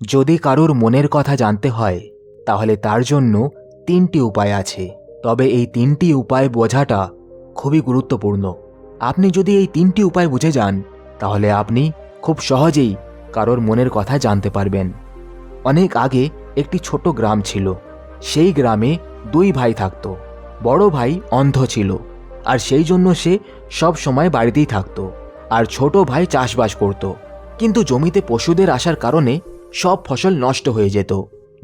যদি কারোর মনের কথা জানতে হয়, তাহলে তার জন্য তিনটি উপায় আছে। তবে এই তিনটি উপায় বোঝাটা খুবই গুরুত্বপূর্ণ। আপনি যদি এই তিনটি উপায় বুঝে যান, তাহলে আপনি খুব সহজেই কারোর মনের কথা জানতে পারবেন। অনেক আগে একটি ছোট গ্রাম ছিল। সেই গ্রামে দুই ভাই থাকতো। বড় ভাই অন্ধ ছিল। আর সেই জন্য সে সব সময় বাড়িতেই থাকতো। আর ছোট ভাই চাষবাস করত। কিন্তু জমিতে পশুদের আসার কারণে সব ফসল নষ্ট হয়ে যেত।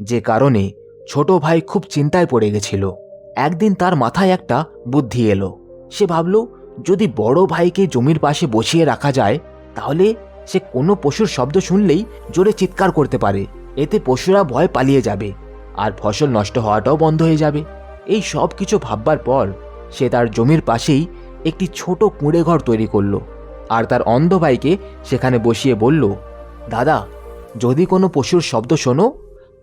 যে কারণে ছোট ভাই খুব চিন্তায় পড়ে গেছিল। একদিন তার মাথায় একটা বুদ্ধি এলো। সে ভাবল, যদি বড় ভাইকে জমির পাশে বসিয়ে রাখা যায়, তাহলে সে কোনো পশুর শব্দ শুনলেই জোরে চিৎকার করতে পারে। এতে পশুরা ভয় পালিয়ে যাবে আর ফসল নষ্ট হওয়াটাও বন্ধ হয়ে যাবে। এই সব কিছু ভাববার পর সে তার জমির পাশেই একটি ছোট কুঁড়ে ঘর তৈরি করল। আর তার অন্ধ ভাইকে সেখানে বসিয়ে বলল, দাদা যদি কোনো পশুর শব্দ শোনো,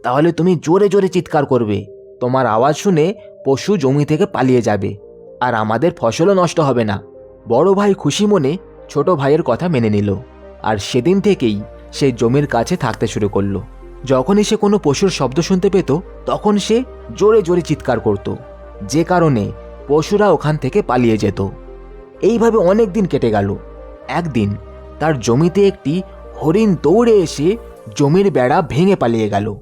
তাহলে তুমি জোরে জোরে চিৎকার করবে। তোমার আওয়াজ শুনে পশু জমি থেকে পালিয়ে যাবে, আর আমাদের ফসলও নষ্ট হবে না। বড় ভাই খুশি মনে ছোট ভাইয়ের কথা মেনে নিল, আর সেদিন থেকেই সে জমির কাছে থাকতে শুরু করল। যখনই সে কোনো পশুর শব্দ শুনতে পেত, তখন সে জোরে জোরে চিৎকার করত। যে কারণে পশুরা ওখান থেকে পালিয়ে যেত। এইভাবে অনেক দিন কেটে গেল। একদিন তার জমিতে একটি হরিণ দৌড়ে এসে জমির বেড়া ভেঙে পালিয়ে গেল।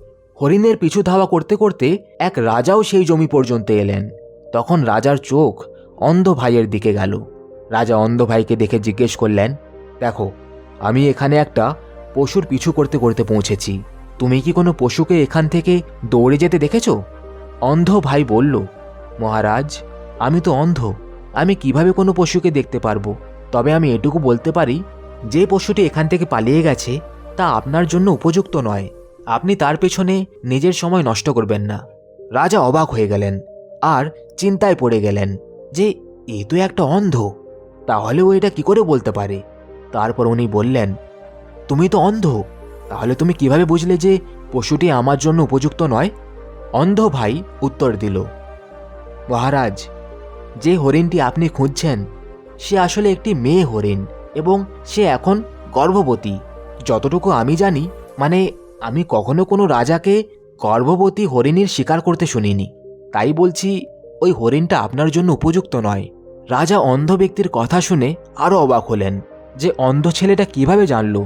হরিণের পিছু ধাওয়া করতে করতে এক রাজাও সেই জমি পর্যন্ত এলেন। তখন রাজার চোখ অন্ধ ভাইয়ের দিকে গেল। রাজা অন্ধ ভাইকে দেখে জিজ্ঞেস করলেন, দেখো, আমি এখানে একটা পশুর পিছু করতে করতে পৌঁছেছি। তুমি কি কোনো পশুকে এখান থেকে দৌড়ে যেতে দেখেছ? অন্ধ ভাই বলল, মহারাজ, আমি তো অন্ধ। আমি কীভাবে কোনো পশুকে দেখতে পারব? তবে আমি এটুকু বলতে পারি, যে পশুটি এখান থেকে পালিয়ে গেছে তা আপনার জন্য উপযুক্ত নয়। আপনি তার পেছনে নিজের সময় নষ্ট করবেন না। রাজা অবাক হয়ে গেলেন আর চিন্তায় পড়ে গেলেন যে, এ তো একটা অন্ধ। তাহলে ও এটা কি করে বলতে পারে? তারপর উনি বললেন, তুমি তো অন্ধ। তাহলে তুমি কীভাবে বুঝলে যে পশুটি আমার জন্য উপযুক্ত নয়? অন্ধ ভাই, উত্তর দিল। মহারাজ, যে হরিণটি আপনি খুঁজছেন, সে আসলে একটি মেয়ে হরিণ এবং সে এখন গর্ভবতী। যতটুকু আমি জানি মানে আমি কখনো কোনো রাজাকে গর্ভবতী হরিণীর শিকার করতে শুনিনি। তাই বলছি, ওই হরিণটা আপনার জন্য উপযুক্ত নয়। রাজা অন্ধ ব্যক্তির কথা শুনে আরও অবাক হলেন, যে অন্ধ ছেলেটা কীভাবে জানলো?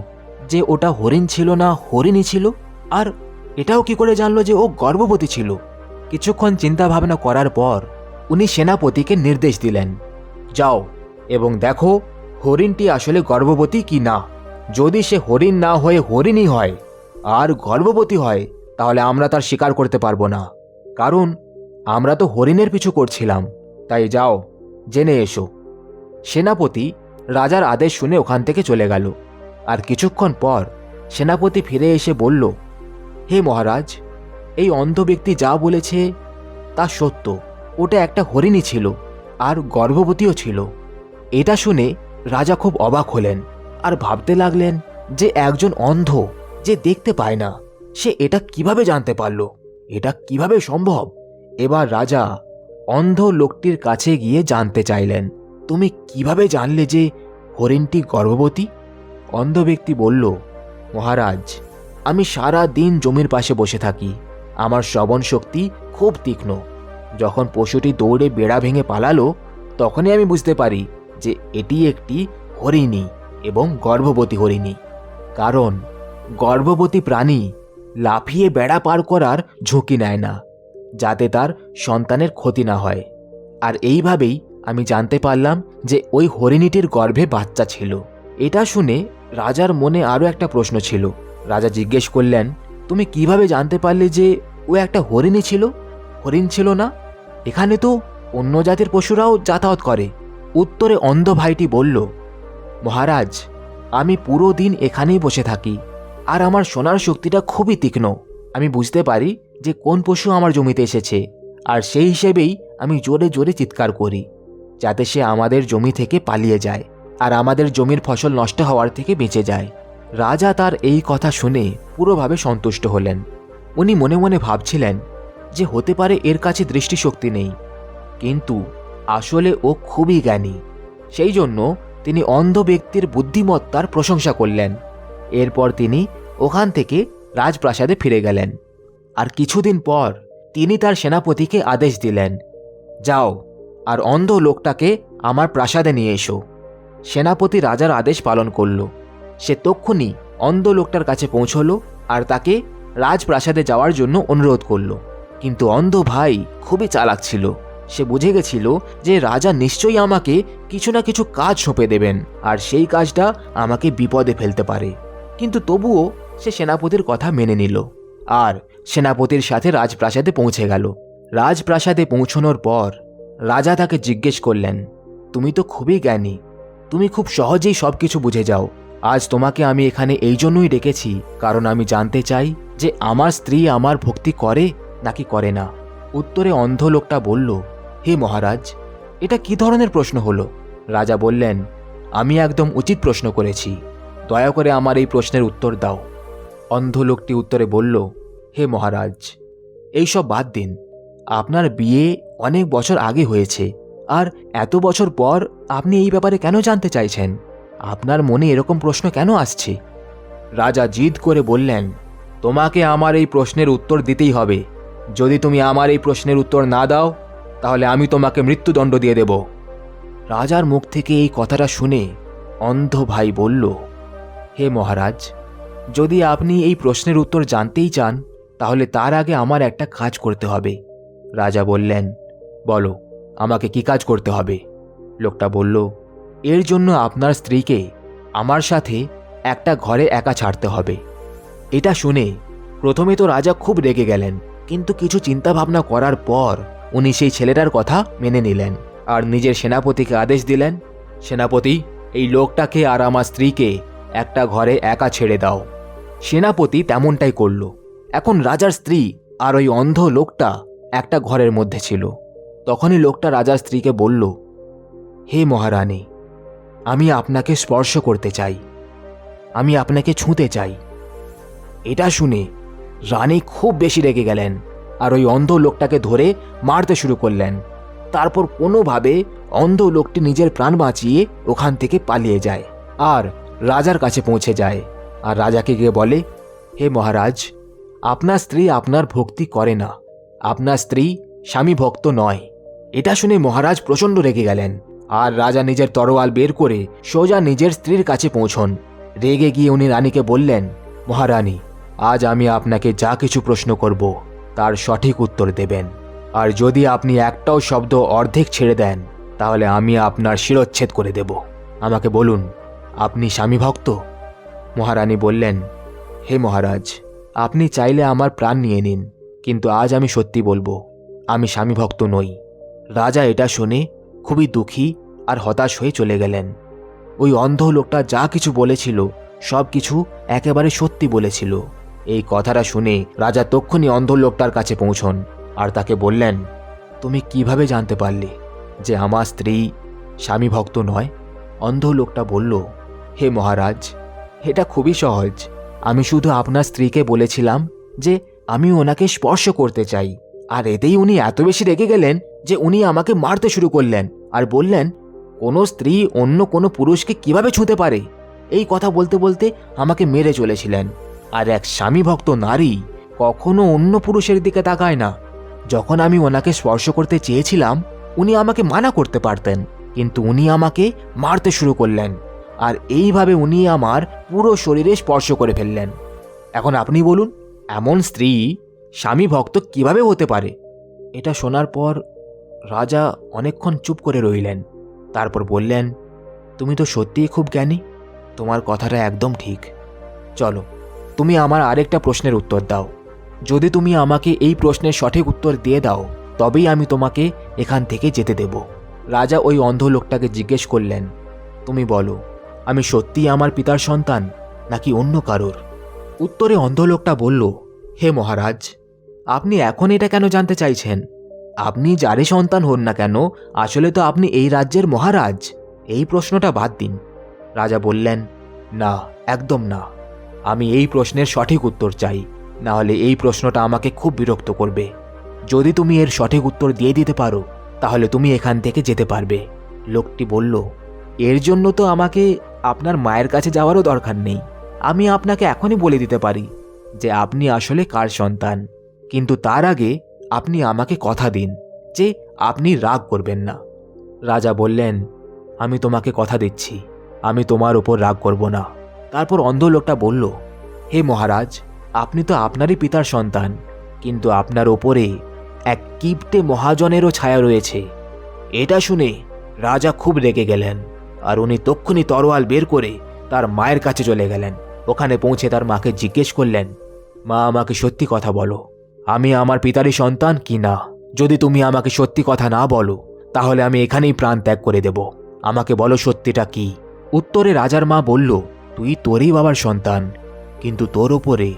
যে ওটা হরিণ ছিল না হরিণী ছিল? আর এটাও কি করে জানলো যে ও গর্ভবতী ছিল? কিছুক্ষণ চিন্তা ভাবনা করার পর উনি সেনাপতিকে নির্দেশ দিলেন, যাও এবং দেখো, হরিণটি আসলে গর্ভবতী কি না? যদি সে হরিণ না হয়ে হরিণই হয়, আর গর্ভবতী হয়, তাহলে আমরা তার স্বীকার করতে পারব না। কারণ, আমরা তো হরিণের পিছু করছিলাম। তাই যাও, জেনে এসো। সেনাপতি রাজার আদেশ শুনে ওখান থেকে চলে গেল। আর কিছুক্ষণ পর সেনাপতি ফিরে এসে বলল, হে মহারাজ, এই অন্ধ ব্যক্তি যা বলেছে তা সত্য। ওটা একটা হরিণী ছিল, আর গর্ভবতীও ছিল। এটা শুনে রাজা খুব অবাক হলেন। আর ভাবতে লাগলেন যে একজন অন্ধ যে দেখতে পায় না, সে এটা কীভাবে জানতে পারল? এটা কীভাবে সম্ভব? এবার রাজা অন্ধ লোকটির কাছে গিয়ে জানতে চাইলেন, তুমি কীভাবে জানলে যে হরিণটি গর্ভবতী? অন্ধ ব্যক্তি বলল, মহারাজ, আমি সারা দিন জমির পাশে বসে থাকি। আমার শ্রবণ শক্তি খুব তীক্ষ্ণ। যখন পশুটি দৌড়ে বেড়া ভেঙে পালালো, তখনই আমি বুঝতে পারি যে এটি একটি হরিণী এবং গর্ভবতী হরিণী। কারণ গর্ভবতী প্রাণী লাফিয়ে বেড়া পার করার ঝুঁকি নেয় না, যাতে তার সন্তানের ক্ষতি না হয়। আর এইভাবেই আমি জানতে পারলাম যে ওই হরিণীটির গর্ভে বাচ্চা ছিল। এটা শুনে রাজার মনে আরও একটা প্রশ্ন ছিল। রাজা জিজ্ঞেস করলেন, তুমি কীভাবে জানতে পারলে যে ও একটা হরিণী ছিল? হরিণ ছিল না? এখানে তো অন্য জাতির পশুরাও যাতায়াত করে। উত্তরে অন্ধ ভাইটি বলল মহারাজ, আমি পুরো দিন এখানেই বসে থাকি, আর আমার সোনার শক্তিটা খুবই তীক্ষ্ণ। আমি বুঝতে পারি যে কোন পশু আমার জমিতে এসেছে, আর সেই হিসেবেই আমি জোরে জোরে চিৎকার করি, যাতে সে আমাদের জমি থেকে পালিয়ে যায়, আর আমাদের জমির ফসল নষ্ট হওয়ার থেকে বেঁচে যায়। রাজা তার এই কথা শুনে পুরোভাবে সন্তুষ্ট হলেন। উনি মনে মনে ভাবছিলেন যে হতে পারে এর কাছে দৃষ্টিশক্তি নেই, কিন্তু আসলে ও খুবই জ্ঞানী। সেই জন্য তিনি অন্ধ ব্যক্তির বুদ্ধিমত্তার প্রশংসা করলেন। এরপর তিনি ওখান থেকে রাজপ্রাসাদে ফিরে গেলেন। আর কিছুদিন পর তিনি তার সেনাপতিকে আদেশ দিলেন, যাও আর অন্ধ লোকটাকে আমার প্রাসাদে নিয়ে এসো। সেনাপতি রাজার আদেশ পালন করল। সে তক্ষুনি অন্ধ লোকটার কাছে পৌঁছলো আর তাকে রাজপ্রাসাদে যাওয়ার জন্য অনুরোধ করল। কিন্তু অন্ধ ভাই খুবই চালাক ছিল। সে বুঝে গেছিল যে রাজা নিশ্চয়ই আমাকে কিছু না কিছু কাজ সঁপে দেবেন, আর সেই কাজটা আমাকে বিপদে ফেলতে পারে। কিন্তু তবুও সে সেনাপতির কথা মেনে নিল, আর সেনাপতির সাথে রাজপ্রাসাদে পৌঁছে গেল। রাজপ্রাসাদে পৌঁছনোর পর রাজা তাকে জিজ্ঞেস করলেন, তুমি তো খুবই জ্ঞানী, তুমি খুব সহজেই সব কিছু বুঝে যাও। আজ তোমাকে আমি এখানে এই জন্যই ডেকেছি, কারণ আমি জানতে চাই যে আমার স্ত্রী আমার ভক্তি করে নাকি করে না? উত্তরে অন্ধ লোকটা বলল হে মহারাজ, এটা কি ধরনের প্রশ্ন হলো? রাজা বললেন, আমি একদম উচিত প্রশ্ন করেছি। দয়া করে আমার এই প্রশ্নের উত্তর দাও। অন্ধ লোকটি উত্তরে বলল, হে মহারাজ এইসব বাদ দিন। আপনার বিয়ে অনেক বছর আগে হয়েছে, আর এত বছর পর আপনি এই ব্যাপারে কেন জানতে চাইছেন? আপনার মনে এরকম প্রশ্ন কেন আসছে? রাজা জিদ করে বললেন, তোমাকে আমার এই প্রশ্নের উত্তর দিতেই হবে। যদি তুমি আমার এই প্রশ্নের উত্তর না দাও তাহলে আমি তোমাকে মৃত্যুদণ্ড দিয়ে দেব। রাজার মুখ থেকে এই কথাটা শুনে অন্ধ ভাই বলল, হে মহারাজ, যদি আপনি এই প্রশ্নের উত্তর জানতেই চান, তাহলে তার আগে আমার একটা কাজ করতে হবে। রাজা বললেন, বলো, আমাকে কি কাজ করতে হবে? লোকটা বলল, এর জন্য আপনার স্ত্রীকে আমার সাথে একটা ঘরে একা ছাড়তে হবে। এটা শুনে প্রথমে তো রাজা খুব রেগে গেলেন, কিন্তু কিছু চিন্তাভাবনা করার পর উনি সেই ছেলেটার কথা মেনে নিলেন আর নিজের সেনাপতিকে আদেশ দিলেন, সেনাপতি, এই লোকটাকে আর আমার স্ত্রীকে একটা ঘরে একা ছেড়ে দাও। সেনাপতি তেমনটাই করল। এখন রাজার স্ত্রী আর ওই অন্ধ লোকটা একটা ঘরের মধ্যে ছিল। তখনই লোকটা রাজার স্ত্রীকে বলল, হে মহারানী, আমি আপনাকে স্পর্শ করতে চাই। আমি আপনাকে ছুঁতে চাই। এটা শুনে রানী খুব বেশি রেগে গেলেন। আর ওই অন্ধ লোকটাকে ধরে মারতে শুরু করলেন। তারপর কোনোভাবে অন্ধ লোকটি নিজের প্রাণ বাঁচিয়ে ওখান থেকে পালিয়ে যায় আর রাজার কাছে পৌঁছে যায় আর রাজাকে গিয়ে বলে, হে মহারাজ, আপনার স্ত্রী আপনার ভক্তি করে না। আপনার স্ত্রী স্বামী ভক্ত নয়। এটা শুনে মহারাজ প্রচণ্ড রেগে গেলেন আর রাজা নিজের তরোয়াল বের করে সোজা নিজের স্ত্রীর কাছে পৌঁছন। রেগে গিয়ে উনি রানীকে বললেন, মহারানী, আজ আমি আপনাকে যা কিছু প্রশ্ন করব। তার সঠিক উত্তর দেবেন। আর যদি আপনি একটাও শব্দ অর্ধেক ছেড়ে দেন, তাহলে আমি আপনার শিরচ্ছেদ করে দেব। আমাকে বলুন, আপনি স্বামী ভক্ত? মহারানী বললেন, হে মহারাজ, আপনি চাইলে আমার প্রাণ নিয়ে নিন, কিন্তু আজ আমি সত্যি বলব, আমি স্বামী ভক্ত নই। রাজা এটা শুনে খুবই দুঃখী আর হতাশ হয়ে চলে গেলেন। ওই অন্ধ লোকটা যা কিছু বলেছিল সব কিছু একেবারে সত্যি বলেছিল। এই কথাটা শুনে রাজা তক্ষুনি অন্ধ লোকটার কাছে পৌঁছন আর তাকে বললেন, তুমি কীভাবে জানতে পারলে যে আমার স্ত্রী স্বামী ভক্ত নয়? অন্ধ লোকটা বলল, হে মহারাজ, এটা খুবই সহজ। আমি শুধু আপনার স্ত্রীকে বলেছিলাম যে আমি ওনাকে স্পর্শ করতে চাই। আর এতেই উনি এত বেশি রেগে গেলেন যে উনি আমাকে মারতে শুরু করলেন আর বললেন, কোনো স্ত্রী অন্য কোনো পুরুষকে কীভাবে ছুঁতে পারে? এই কথা বলতে বলতে আমাকে মেরে চলেছিলেন। আর এক স্বামী ভক্ত নারী কখনো অন্য পুরুষের দিকে তাকায় না। যখন আমি ওনাকে স্পর্শ করতে চেয়েছিলাম, উনি আমাকে মানা করতে পারতেন, কিন্তু উনি আমাকে মারতে শুরু করলেন আর এইভাবে উনি আমার পুরো শরীরে স্পর্শ করে ফেললেন। এখন আপনি বলুন, এমন স্ত্রী স্বামী ভক্ত কীভাবে হতে পারে? এটা শোনার পর রাজা অনেকক্ষণ চুপ করে রইলেন, তারপর বললেন, তুমি তো সত্যিই খুব জ্ঞানী, তোমার কথাটা একদম ঠিক। চলো তুমি আমার আরেকটা প্রশ্নের উত্তর দাও। যদি তুমি আমাকে এই প্রশ্নের সঠিক উত্তর দিয়ে দাও, তবেই আমি তোমাকে এখান থেকে যেতে দেব। রাজা ওই অন্ধ লোকটাকে জিজ্ঞেস করলেন, তুমি বলো, আমি সত্যিই আমার পিতার সন্তান নাকি অন্য কারোর? উত্তরে অন্ধ লোকটা বলল, হে মহারাজ, আপনি এখন এটা কেন জানতে চাইছেন? আপনি যারে সন্তান হন না কেন, আসলে তো আপনি এই রাজ্যের মহারাজ। এই প্রশ্নটা বাদ দিন। রাজা বললেন, না, একদম না। আমি এই প্রশ্নের সঠিক উত্তর চাই। না হলে এই প্রশ্নটা আমাকে খুব বিরক্ত করবে। যদি তুমি এর সঠিক উত্তর দিয়ে দিতে পারো, তাহলে তুমি এখান থেকে যেতে পারবে। লোকটি বলল, এর জন্য তো আমাকে আপনার মায়ের কাছে যাওয়ারও দরকার নেই। আমি আপনাকে এখনই বলে দিতে পারি যে আপনি আসলে কার সন্তান। কিন্তু তার আগে আপনি আমাকে কথা দিন যে আপনি রাগ করবেন না। রাজা বললেন, আমি তোমাকে কথা দিচ্ছি। আমি তোমার উপর রাগ করব না। তারপর অন্ধ লোকটা বলল, হে মহারাজ, আপনি তো আপনারই পিতার সন্তান, কিন্তু আপনার ওপরে এক কিপ্টে মহাজনেরও ছায়া রয়েছে। এটা শুনে রাজা খুব রেগে গেলেন, আর উনি তক্ষুনি তরোয়াল বের করে তার মায়ের কাছে চলে গেলেন। ওখানে পৌঁছে তার মাকে জিজ্ঞেস করলেন, মা, আমাকে সত্যি কথা বলো, আমি আমার পিতারই সন্তান কি না? যদি তুমি আমাকে সত্যি কথা না বলো, তাহলে আমি এখানেই প্রাণ ত্যাগ করে দেব। আমাকে বলো সত্যিটা কি? উত্তরে রাজার মা বলল তুই তোরই বাবার সন্তান, কিন্তু তোর ওপরে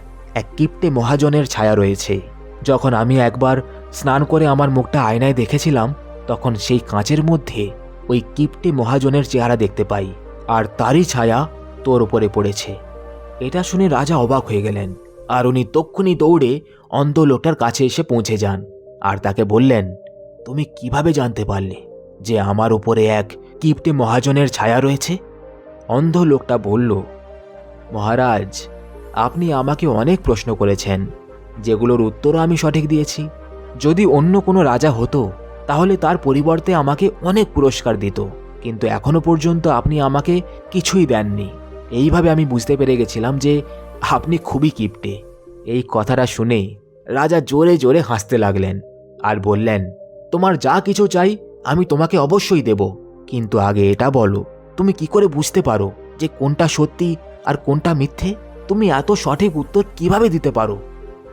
এক কিপ্টে মহাজনের ছায়া রয়েছে। যখন আমি একবার স্নান করে আমার মুখটা আয়নায় দেখেছিলাম, তখন সেই কাঁচের মধ্যে ওই কিপ্টে মহাজনের চেহারা দেখতে পাই, আর তারই ছায়া তোর ওপরে পড়েছে। এটা শুনে রাজা অবাক হয়ে গেলেন, আর উনি তক্ষুনি দৌড়ে অন্ধ লোকটার কাছে এসে পৌঁছে যান, আর তাকে বললেন, তুমি কীভাবে জানতে পারলে যে আমার উপরে এক কিপ্টে মহাজনের ছায়া রয়েছে? অন্ধ লোকটা বলল, মহারাজ, আপনি আমাকে অনেক প্রশ্ন করেছেন, যেগুলোর উত্তরও আমি সঠিক দিয়েছি। যদি অন্য কোনো রাজা হতো, তাহলে তার পরিবর্তে আমাকে অনেক পুরস্কার দিত, কিন্তু এখনও পর্যন্ত আপনি আমাকে কিছুই দেননি। এইভাবে আমি বুঝতে পেরে গেছিলাম যে আপনি খুবই কিপটে। এই কথাটা শুনে রাজা জোরে জোরে হাসতে লাগলেন আর বললেন, তোমার যা কিছু চাই, আমি তোমাকে অবশ্যই দেব, কিন্তু আগে এটা বলো। তুমি কি করে বুঝতে পারো যে কোনটা সত্যি আর কোনটা মিথ্যে? তুমি এত সঠিক উত্তর কীভাবে দিতে পারো?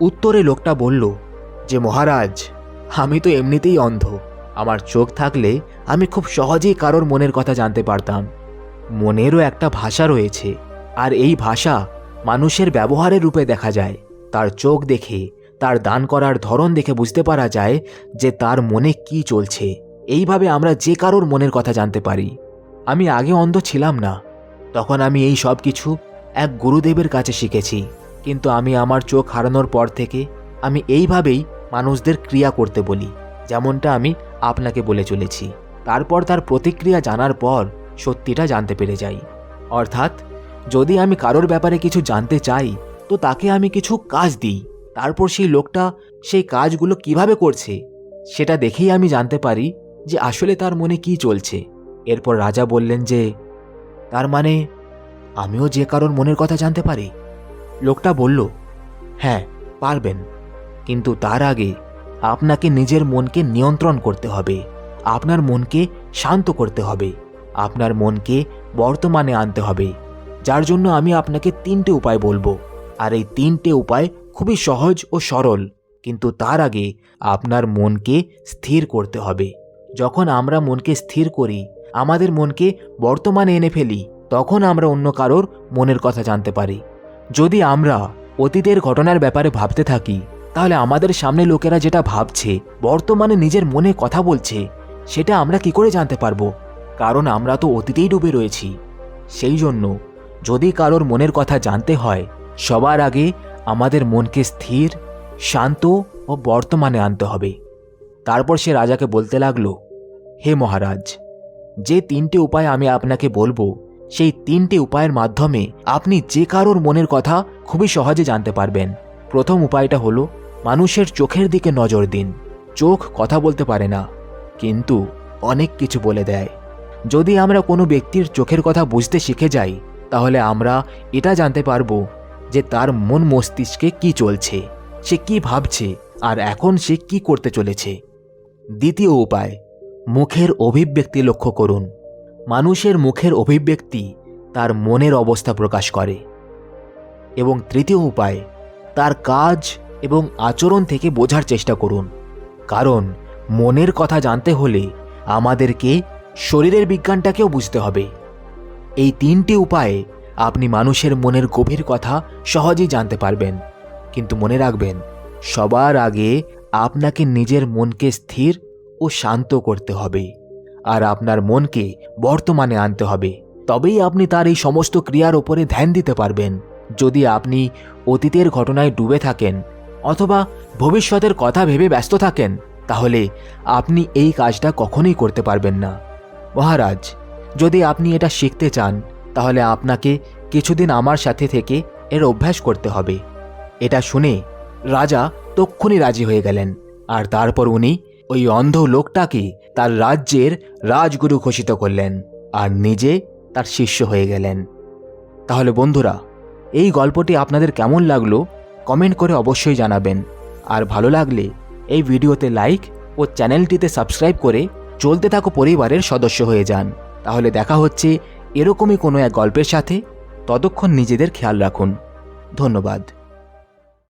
উত্তরে লোকটা বলল, যে মহারাজ, আমি তো এমনিতেই অন্ধ। আমার চোখ থাকলে আমি খুব সহজেই কারোর মনের কথা জানতে পারতাম। মনেরও একটা ভাষা রয়েছে, আর এই ভাষা মানুষের ব্যবহারের রূপে দেখা যায়। তার চোখ দেখে, তার দান করার ধরন দেখে বুঝতে পারা যায় যে তার মনে কি চলছে। এইভাবে আমরা যে কারোর মনের কথা জানতে পারি। আমি আগে অন্ধ ছিলাম না। তখন আমি এই সব কিছু এক গুরুদেবের কাছে শিখেছি। কিন্তু আমি আমার চোখ হারানোর পর থেকে আমি এইভাবেই মানুষদের ক্রিয়া করতে বলি, যেমনটা আমি আপনাকে বলে চলেছি। তারপর তার প্রতিক্রিয়া জানার পর সত্যিটা জানতে পেরে যাই। অর্থাৎ, যদি আমি কারোর ব্যাপারে কিছু জানতে চাই, তো তাকে আমি কিছু কাজ দিই। তারপর সেই লোকটা সেই কাজগুলো কীভাবে করছে, সেটা দেখেই আমি জানতে পারি যে আসলে তার মনে কি চলছে। এরপর রাজা বললেন যে, তার মানে আমিও যে কারোর মনের কথা জানতে পারি? লোকটা বলল হ্যাঁ পারবেন। কিন্তু তার আগে আপনাকে নিজের মনকে নিয়ন্ত্রণ করতে হবে। আপনার মনকে শান্ত করতে হবে। আপনার মনকে বর্তমানে আনতে হবে। যার জন্য আমি আপনাকে তিনটে উপায় বলব। আর এই তিনটে উপায় খুবই সহজ ও সরল। কিন্তু তার আগে আপনার মনকে স্থির করতে হবে। যখন আমরা মনকে স্থির করি আমাদের মনকে বর্তমানে এনে ফেলি, তখন আমরা অন্য কারোর মনের কথা জানতে পারি। যদি আমরা অতীতের ঘটনার ব্যাপারে ভাবতে থাকি, তাহলে আমাদের সামনে লোকেরা যেটা ভাবছে, বর্তমানে নিজের মনে কথা বলছে, সেটা আমরা কি করে জানতে পারব? কারণ আমরা তো অতীতেই ডুবে রয়েছি। সেই জন্য যদি কারোর মনের কথা জানতে হয়, সবার আগে আমাদের মনকে স্থির, শান্ত ও বর্তমানে আনতে হবে। তারপর সে রাজাকে বলতে লাগল, হে মহারাজ যে তিনটে উপায় আমি আপনাকে বলব, সেই তিনটে উপায়ের মাধ্যমে আপনি যে কারোর মনের কথা খুবই সহজে জানতে পারবেন। প্রথম উপায়টা হলো, মানুষের চোখের দিকে নজর দিন। চোখ কথা বলতে পারে না, কিন্তু অনেক কিছু বলে দেয়। যদি আমরা কোনো ব্যক্তির চোখের কথা বুঝতে শিখে যাই, তাহলে আমরা এটা জানতে পারব যে তার মন মস্তিষ্কে কি চলছে, সে কি ভাবছে, আর এখন সে কি করতে চলেছে। দ্বিতীয় উপায় মুখের অভিব্যক্তি লক্ষ্য করুন। মানুষের মুখের অভিব্যক্তি তার মনের অবস্থা প্রকাশ করে। এবং তৃতীয় উপায়, তার কাজ এবং আচরণ থেকে বোঝার চেষ্টা করুন। কারণ, মনের কথা জানতে হলে আমাদেরকে শরীরের বিজ্ঞানটাকেও বুঝতে হবে। এই তিনটি উপায়ে আপনি মানুষের মনের গভীর কথা সহজেই জানতে পারবেন। কিন্তু মনে রাখবেন, সবার আগে আপনাকে নিজের মনকে স্থির ও শান্ত করতে হবে আর আপনার মনকে বর্তমানে আনতে হবে। তবেই আপনি তার এই সমস্ত ক্রিয়ার ওপরে ধ্যান দিতে পারবেন। যদি আপনি অতীতের ঘটনায় ডুবে থাকেন অথবা ভবিষ্যতের কথা ভেবে ব্যস্ত থাকেন, তাহলে আপনি এই কাজটা কখনোই করতে পারবেন না। মহারাজ, যদি আপনি এটা শিখতে চান, তাহলে আপনাকে কিছুদিন আমার সাথে থেকে এর অভ্যাস করতে হবে। এটা শুনে রাজা তক্ষুনি রাজি হয়ে গেলেন, আর তারপর উনি ওই অন্ধ লোকটাকে তার রাজ্যের রাজগুরু ঘোষিত করলেন আর নিজে তার শিষ্য হয়ে গেলেন। তাহলে বন্ধুরা, এই গল্পটি আপনাদের কেমন লাগল কমেন্ট করে অবশ্যই জানাবেন। আর ভালো লাগলে এই ভিডিওতে লাইক ও চ্যানেলটিতে সাবস্ক্রাইব করে চলতে থাকো পরিবারের সদস্য হয়ে যান। তাহলে দেখা হচ্ছে এরকমই কোনো এক গল্পের সাথে। ততক্ষণ নিজেদের খেয়াল রাখুন। ধন্যবাদ।